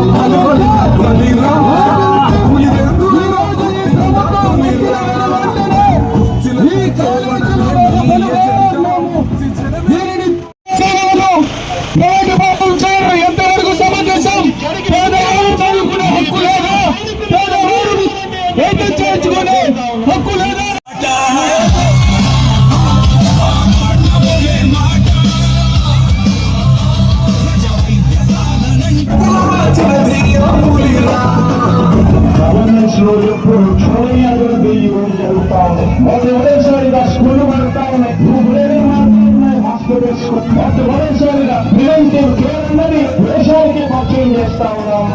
Alibaba, Alibaba, governance లో ఎప్పుడు చూడని అభివృద్ధి ఈ రోజు జరుగుతా ఉంది మొదటిసారిగా స్కూల్ పడతా ఉన్నాయి ఇప్పుడేనే మాట్లాడుతున్నాయి హాస్పిటల్స్ మొదటిసారిగా ప్రివెంటివ్ కేర్ అన్నది దేశానికి పరిచయం చేస్తా ఉన్నాం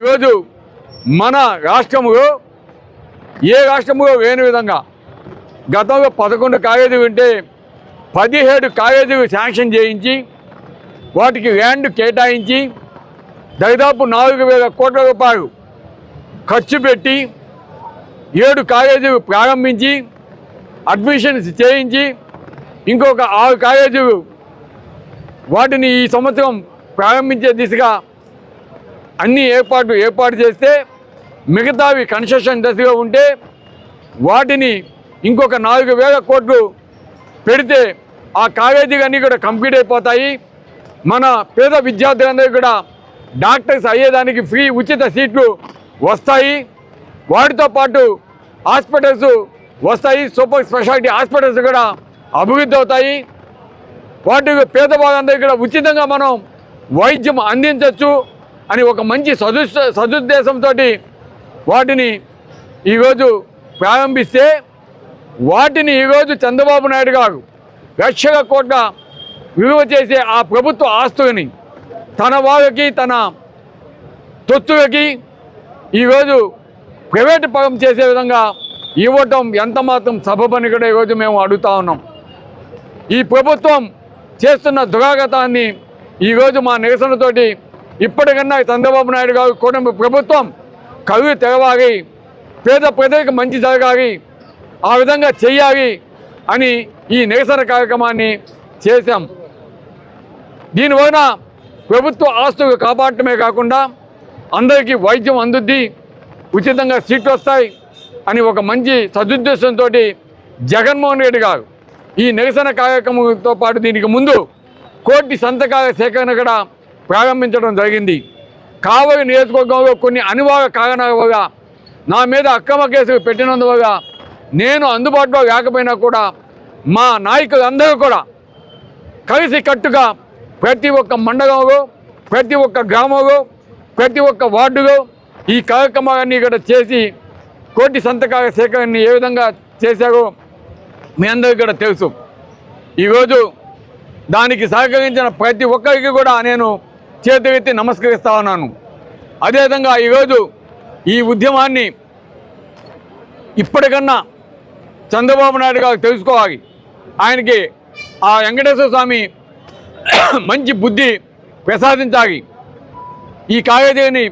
ఈరోజు మన రాష్ట్రములో ఏ రాష్ట్రములో లేని విధంగా గతంలో పదకొండు కాలేజీలు ఉంటే పదిహేడు కాలేజీలు శాంక్షన్ చేయించి వాటికి ల్యాండ్ కేటాయించి దాదాపు నాలుగు వేల కోట్ల రూపాయలు ఖర్చు పెట్టి ఏడు కాలేజీలు ప్రారంభించి అడ్మిషన్స్ చేయించి ఇంకొక ఆరు కాలేజీలు వాటిని ఈ సంవత్సరం ప్రారంభించే దిశగా అన్ని ఏర్పాట్లు ఏర్పాటు చేస్తే మిగతావి కన్స్ట్రక్షన్ దశలో ఉంటే వాటిని ఇంకొక నాలుగు వేల కోట్లు పెడితే ఆ కాలేజీలన్నీ కూడా కంప్లీట్ అయిపోతాయి. మన పేద విద్యార్థులందరూ కూడా డాక్టర్స్ అయ్యేదానికి ఫ్రీ ఉచిత సీట్లు వస్తాయి. వాటితో పాటు హాస్పిటల్స్ వస్తాయి. సూపర్ స్పెషాలిటీ హాస్పిటల్స్ కూడా అభివృద్ధి అవుతాయి. వాటికి పేదవాళ్ళందరికీ కూడా ఉచితంగా మనం వైద్యం అందించవచ్చు అని ఒక మంచి సదు సదుద్దేశంతో వాటిని ఈరోజు ప్రారంభిస్తే వాటిని ఈరోజు చంద్రబాబు నాయుడు గారు లక్షల కోట్ల విలువ చేసే ఆ ప్రభుత్వ ఆస్తులని తన వారికి తన తొత్తులకి ఈరోజు ప్రైవేటు పరం చేసే విధంగా ఇవ్వటం ఎంత మాత్రం సబబని కూడా ఈరోజు మేము అడుగుతా ఉన్నాం. ఈ ప్రభుత్వం చేస్తున్న దురాగతాన్ని ఈరోజు మా నిరసనతోటి ఇప్పటికన్నా చంద్రబాబు నాయుడు గారు కూడా ప్రభుత్వం కవి తెరవాలి పేద ప్రజలకు మంచి జరగాలి ఆ విధంగా చెయ్యాలి అని ఈ నిరసన కార్యక్రమాన్ని చేశాం. దీనివలన ప్రభుత్వ ఆస్తులు కాపాడటమే కాకుండా అందరికీ వైద్యం అందుద్ది ఉచితంగా సీట్లు వస్తాయి అని ఒక మంచి సదుద్దేశంతో జగన్మోహన్ రెడ్డి గారు ఈ నిరసన కార్యక్రమంతో పాటు దీనికి ముందు కోటి సంతకాల సేకరణ కూడా ప్రారంభించడం జరిగింది. కావలి నియోజకవర్గంలో కొన్ని అనివార్య కారణాల నా మీద అక్రమ కేసులు పెట్టినందువల్ల నేను అందుబాటులో లేకపోయినా కూడా మా నాయకులందరూ కూడా కలిసి కట్టుగా ప్రతి ఒక్క మండలంలో ప్రతి ఒక్క గ్రామంలో ప్రతి ఒక్క వార్డులో ఈ కార్యక్రమాలన్నీ కూడా చేసి కోటి సంతకాల సేకరణని ఏ విధంగా చేశారో మీ అందరికీ కూడా తెలుసు. ఈరోజు దానికి సహకరించిన ప్రతి ఒక్కరికి కూడా నేను చేతులెత్తి నమస్కరిస్తా ఉన్నాను. అదేవిధంగా ఈరోజు ఈ ఉద్యమాన్ని ఇప్పటికన్నా చంద్రబాబు నాయుడు గారు తెలుసుకోవాలి. ఆయనకి ఆ వెంకటేశ్వర స్వామి మంచి బుద్ధి ప్రసాదించాలి. ఈ కాలేజీని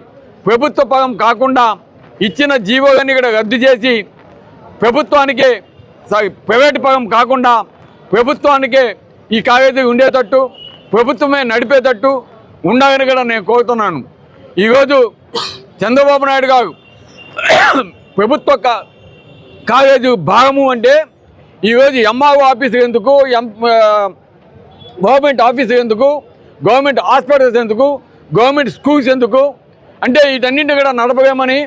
ప్రభుత్వ పదం కాకుండా ఇచ్చిన జీవోలన్నీ కూడా రద్దు చేసి ప్రభుత్వానికే సారీ ప్రైవేట్ పదం కాకుండా ప్రభుత్వానికే ఈ కాలేజీ ఉండేటట్టు ప్రభుత్వమే నడిపేటట్టు ఉండాలని కూడా నేను కోరుతున్నాను. ఈరోజు చంద్రబాబు నాయుడు గారు ప్రభుత్వ కాలేజు కాలేజీ భాగము అంటే ఈరోజు ఎంఆర్ఓ ఆఫీస్ ఎందుకు ఎం గవర్నమెంట్ ఆఫీస్ ఎందుకు గవర్నమెంట్ హాస్పిటల్స్ ఎందుకు గవర్నమెంట్ స్కూల్స్ ఎందుకు అంటే వీటన్నింటిని కూడా నడపలేమని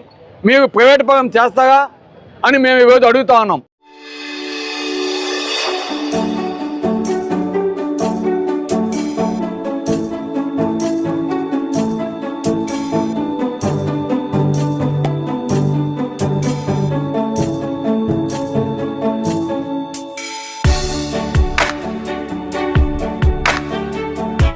మీరు ప్రైవేట్ పరం చేస్తారా అని మేము ఈరోజు అడుగుతా ఉన్నాం.